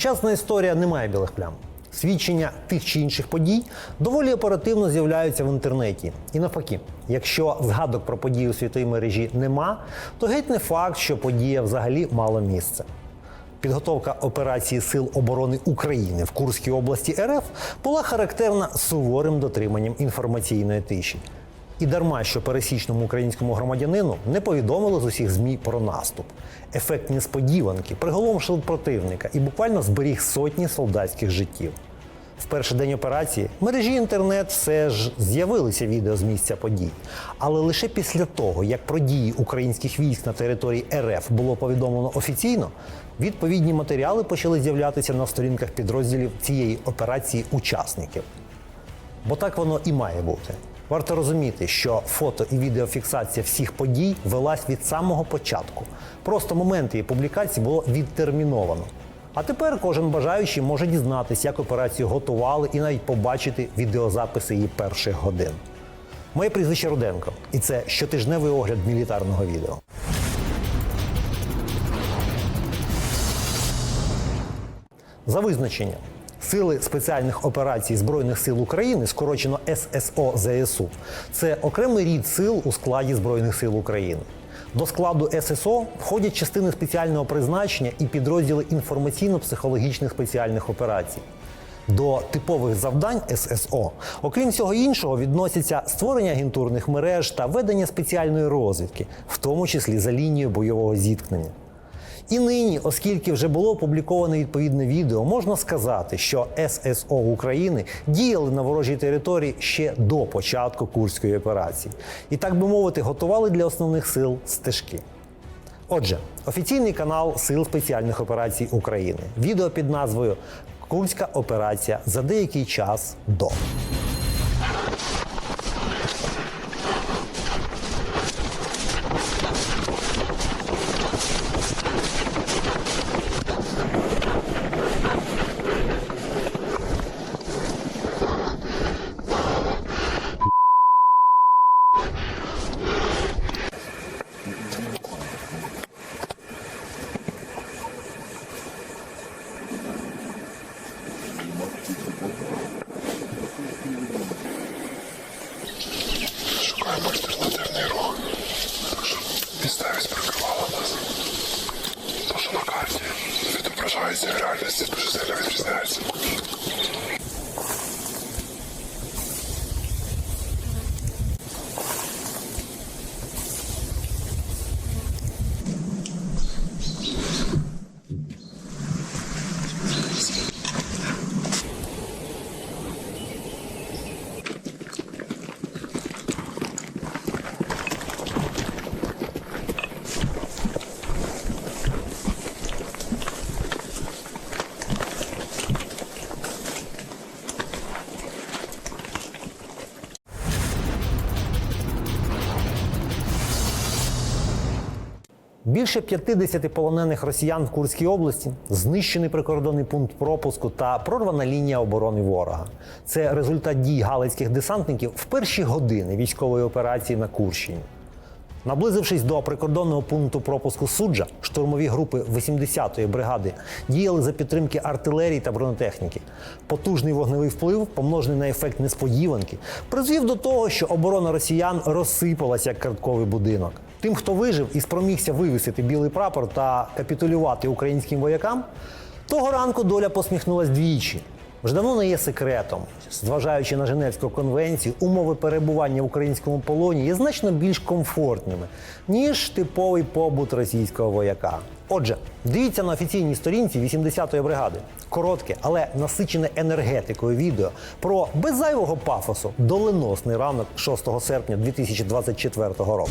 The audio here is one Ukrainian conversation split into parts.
Сучасна історія не має білих плям. Свідчення тих чи інших подій доволі оперативно з'являються в інтернеті. І навпаки, якщо згадок про події у світовій мережі нема, то геть не факт, що подія взагалі мала місце. Підготовка операції Сил оборони України в Курській області РФ була характерна суворим дотриманням інформаційної тиші. І дарма, що пересічному українському громадянину не повідомили з усіх ЗМІ про наступ. Ефект несподіванки приголомшив противника і буквально зберіг сотні солдатських життів. В перший день операції в мережі інтернет все ж з'явилися відео з місця подій. Але лише після того, як про дії українських військ на території РФ було повідомлено офіційно, відповідні матеріали почали з'являтися на сторінках підрозділів цієї операції учасників. Бо так воно і має бути. Варто розуміти, що фото і відеофіксація всіх подій велась від самого початку. Просто момент її публікації було відтерміновано. А тепер кожен бажаючий може дізнатися, як операцію готували і навіть побачити відеозаписи її перших годин. Моє прізвище Руденко, і це щотижневий огляд мілітарного відео. За визначенням, Сили спеціальних операцій Збройних сил України, скорочено ССО ЗСУ, це окремий рід сил у складі Збройних сил України. До складу ССО входять частини спеціального призначення і підрозділи інформаційно-психологічних спеціальних операцій. До типових завдань ССО, окрім всього іншого, відносяться створення агентурних мереж та ведення спеціальної розвідки, в тому числі за лінією бойового зіткнення. І нині, оскільки вже було опубліковане відповідне відео, можна сказати, що ССО України діяли на ворожій території ще до початку курської операції, і так би мовити, готували для основних сил стежки. Отже, офіційний канал Сил спеціальних операцій України. Відео під назвою Курська операція за деякий час до. Більше 50 полонених росіян в Курській області, знищений прикордонний пункт пропуску та прорвана лінія оборони ворога. Це результат дій галицьких десантників в перші години військової операції на Курщині. Наблизившись до прикордонного пункту пропуску суджа, штурмові групи 80-ї бригади діяли за підтримки артилерії та бронетехніки. Потужний вогневий вплив, помножений на ефект несподіванки, призвів до того, що оборона росіян розсипалася як картковий будинок. Тим, хто вижив і спромігся вивісити білий прапор та капітулювати українським воякам, того ранку доля посміхнулась двічі. Вже давно не є секретом. Зважаючи на Женевську конвенцію, умови перебування в українському полоні є значно більш комфортними, ніж типовий побут російського вояка. Отже, дивіться на офіційній сторінці 80-ї бригади. Коротке, але насичене енергетикою відео про без зайвого пафосу доленосний ранок 6 серпня 2024 року.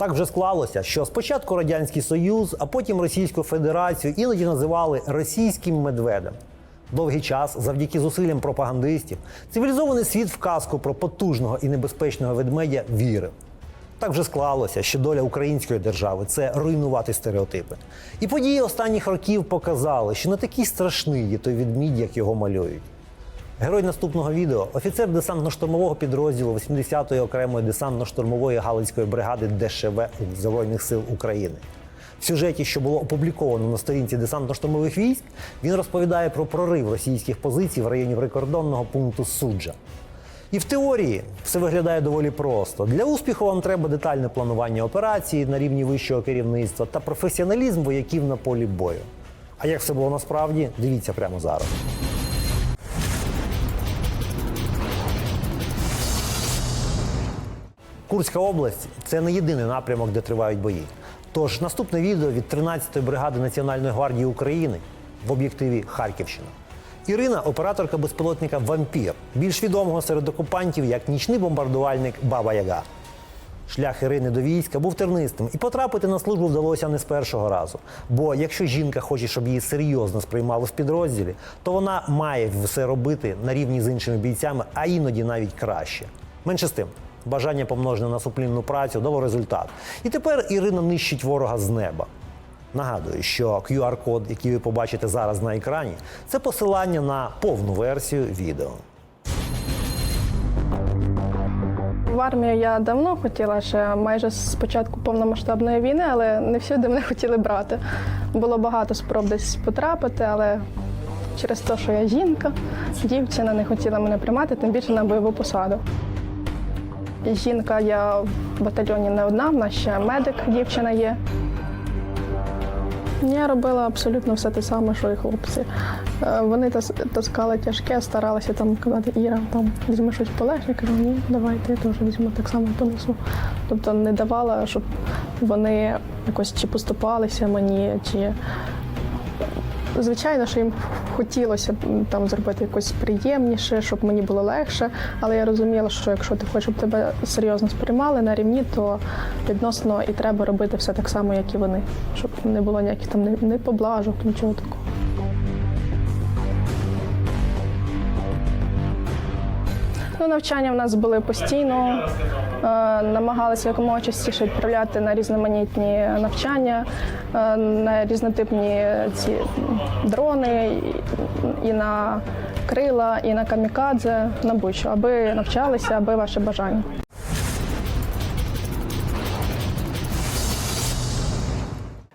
Так вже склалося, що спочатку Радянський Союз, а потім Російську Федерацію іноді називали російським медведем. Довгий час, завдяки зусиллям пропагандистів, цивілізований світ в казку про потужного і небезпечного ведмедя вірив. Так вже склалося, що доля української держави це руйнувати стереотипи. І події останніх років показали, що не такий страшний є той відмідь, як його малюють. Герой наступного відео офіцер десантно-штурмового підрозділу 80-ї окремої десантно-штурмової галицької бригади ДШВ Збройних сил України. В сюжеті, що було опубліковано на сторінці десантно-штурмових військ, він розповідає про прорив російських позицій в районі прикордонного пункту Суджа. І в теорії все виглядає доволі просто. Для успіху вам треба детальне планування операції на рівні вищого керівництва та професіоналізм вояків на полі бою. А як все було насправді, дивіться прямо зараз. Курська область це не єдиний напрямок, де тривають бої. Тож наступне відео від 13-ї бригади Національної гвардії України в об'єктиві Харківщина. Ірина операторка безпілотника Вампір, більш відомого серед окупантів як нічний бомбардувальник Баба Яга. Шлях Ірини до війська був тернистим, і потрапити на службу вдалося не з першого разу. Бо якщо жінка хоче, щоб її серйозно сприймали в підрозділі, то вона має все робити на рівні з іншими бійцями, а іноді навіть краще. Менше з тим, бажання помножене на суплінну працю дало результат. І тепер Ірина нищить ворога з неба. Нагадую, що QR-код, який ви побачите зараз на екрані, це посилання на повну версію відео. В армію я давно хотіла ще майже з початку повномасштабної війни, але не всюди мене хотіли брати. Було багато спроб десь потрапити, але через те, що я жінка, дівчина не хотіла мене приймати, тим більше на бойову посаду. Жінка я в батальйоні не одна, в нас ще медик, дівчина є. Я робила абсолютно все те саме, що і хлопці. Е, Вони таскали тяжке, старалися там казати, Іра, там візьми щось полегше. Кажу, ні, давайте я теж візьму так само понесу. Тобто не давала, щоб вони якось чи поступалися мені, чи Звичайно, що їм хотілося там зробити якось приємніше, щоб мені було легше. Але я розуміла, що якщо ти хочеш, щоб тебе серйозно сприймали на рівні, то відносно і треба робити все так само, як і вони, щоб не було ніяких там ні поблажок, нічого такого. Ну, навчання в нас були постійно. Е, намагалися якомога частіше відправляти на різноманітні навчання, е, на різнотипні ці дрони, і- на крила, і на камікадзе, на будь-що, аби навчалися, аби ваше бажання.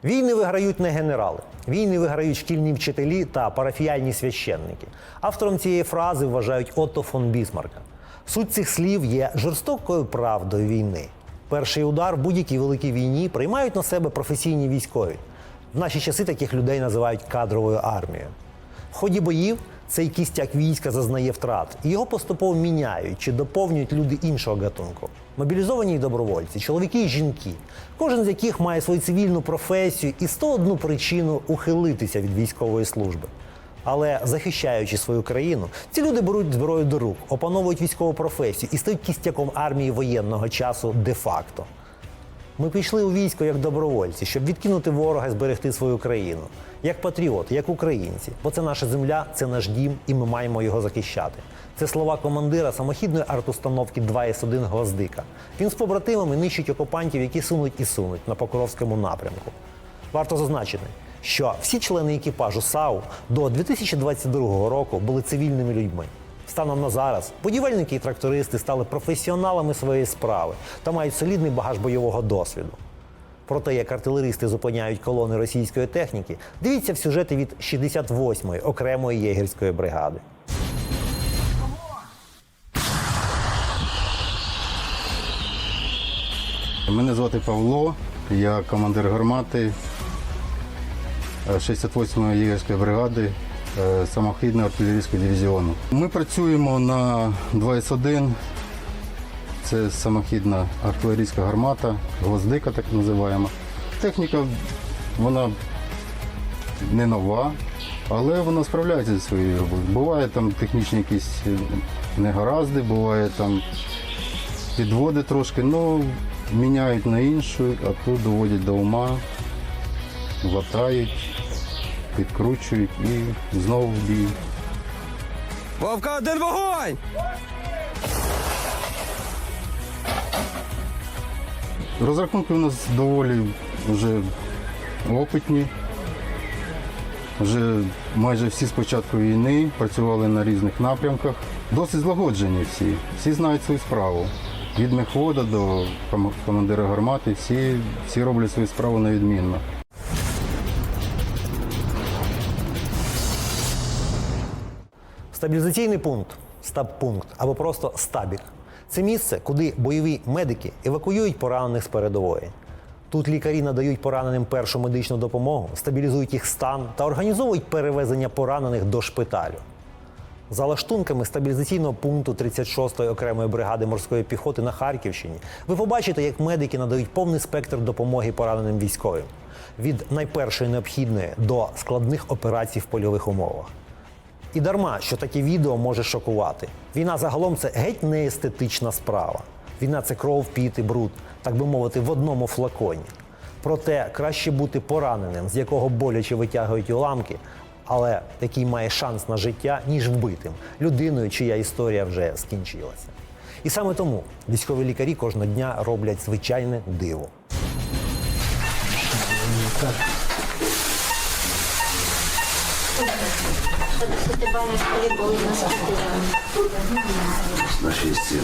Війни виграють не генерали. Війни виграють шкільні вчителі та парафіяльні священники. Автором цієї фрази вважають Отто фон Бісмарка. Суть цих слів є жорстокою правдою війни. Перший удар в будь-якій великій війні приймають на себе професійні військові. В наші часи таких людей називають кадровою армією. В ході боїв цей кістяк війська зазнає втрат, і його поступово міняють чи доповнюють люди іншого гатунку. Мобілізовані й добровольці, чоловіки і жінки, кожен з яких має свою цивільну професію і 101 причину ухилитися від військової служби. Але захищаючи свою країну, ці люди беруть зброю до рук, опановують військову професію і стають кістяком армії воєнного часу де-факто. Ми пішли у військо як добровольці, щоб відкинути ворога і зберегти свою країну, як патріоти, як українці. Бо це наша земля, це наш дім, і ми маємо його захищати. Це слова командира самохідної артустановки 2С1 Гвоздика. Він з побратимами нищить окупантів, які сунуть і сунуть на Покровському напрямку. Варто зазначити, що всі члени екіпажу САУ до 2022 року були цивільними людьми. Станом на зараз будівельники і трактористи стали професіоналами своєї справи та мають солідний багаж бойового досвіду. Про те, як артилеристи зупиняють колони російської техніки, дивіться в сюжеті від 68-ї окремої єгерської бригади. Мене звати Павло, я командир гармати 68-ї єгерської бригади е, самохідного артилерійського дивізіону. Ми працюємо на 2С1. Це самохідна артилерійська гармата, гвоздика так називаємо. Техніка вона не нова, але вона справляється зі своєю роботою. Буває там технічні якісь е, негаразди, буває там підводи трошки. Ну, міняють на іншу, а ту доводять до ума, латають, підкручують і знову в бій. Вовка, один вогонь! Розрахунки у нас доволі вже опитні. Вже майже всі з початку війни працювали на різних напрямках. Досить злагоджені всі. Всі знають свою справу. Від мехвода до командира гармати, всі, всі роблять свою справу невідмінно. Стабілізаційний пункт, стаб-пункт або просто стабік це місце, куди бойові медики евакуюють поранених з передової. Тут лікарі надають пораненим першу медичну допомогу, стабілізують їх стан та організовують перевезення поранених до шпиталю. За лаштунками стабілізаційного пункту 36-ї окремої бригади морської піхоти на Харківщині ви побачите, як медики надають повний спектр допомоги пораненим військовим від найпершої необхідної до складних операцій в польових умовах. І дарма, що таке відео може шокувати. Війна загалом це геть не естетична справа. Війна це кров, піт і бруд, так би мовити, в одному флаконі. Проте краще бути пораненим, з якого боляче витягують уламки, але який має шанс на життя, ніж вбитим людиною, чия історія вже скінчилася. І саме тому військові лікарі кожного дня роблять звичайне диво. Десятибальні школі були на спостерігання. на 6 сіл.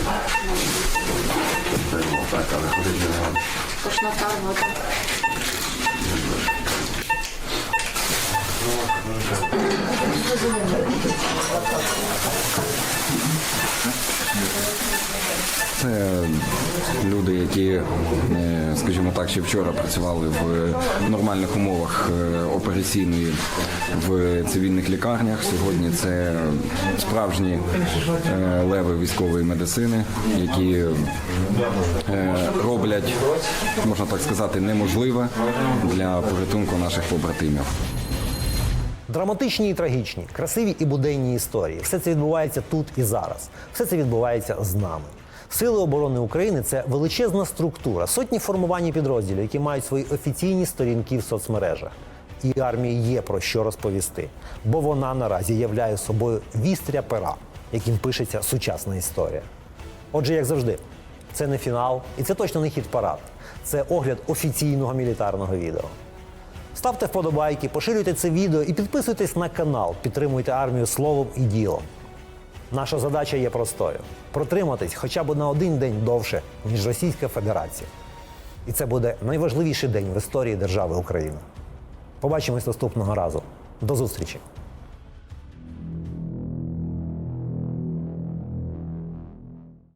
Так, але ходить не можна. Тошнота, вода. Це люди, які, е, скажімо так, ще вчора працювали в нормальних умовах е, операційної в цивільних лікарнях. Сьогодні це справжні е, леви військової медицини, які роблять, можна так сказати, неможливе для порятунку наших побратимів. Драматичні і трагічні, красиві і буденні історії. Все це відбувається тут і зараз. Все це відбувається з нами. Сили оборони України це величезна структура, сотні формувань і підрозділів, які мають свої офіційні сторінки в соцмережах. І армії є про що розповісти, бо вона наразі являє собою вістря пера, яким пишеться сучасна історія. Отже, як завжди, це не фінал, і це точно не хід парад. Це огляд офіційного мілітарного відео. Ставте вподобайки, поширюйте це відео і підписуйтесь на канал. Підтримуйте армію словом і ділом. Наша задача є простою: протриматись хоча б на один день довше, ніж Російська Федерація. І це буде найважливіший день в історії держави Україна. Побачимось наступного разу. До зустрічі!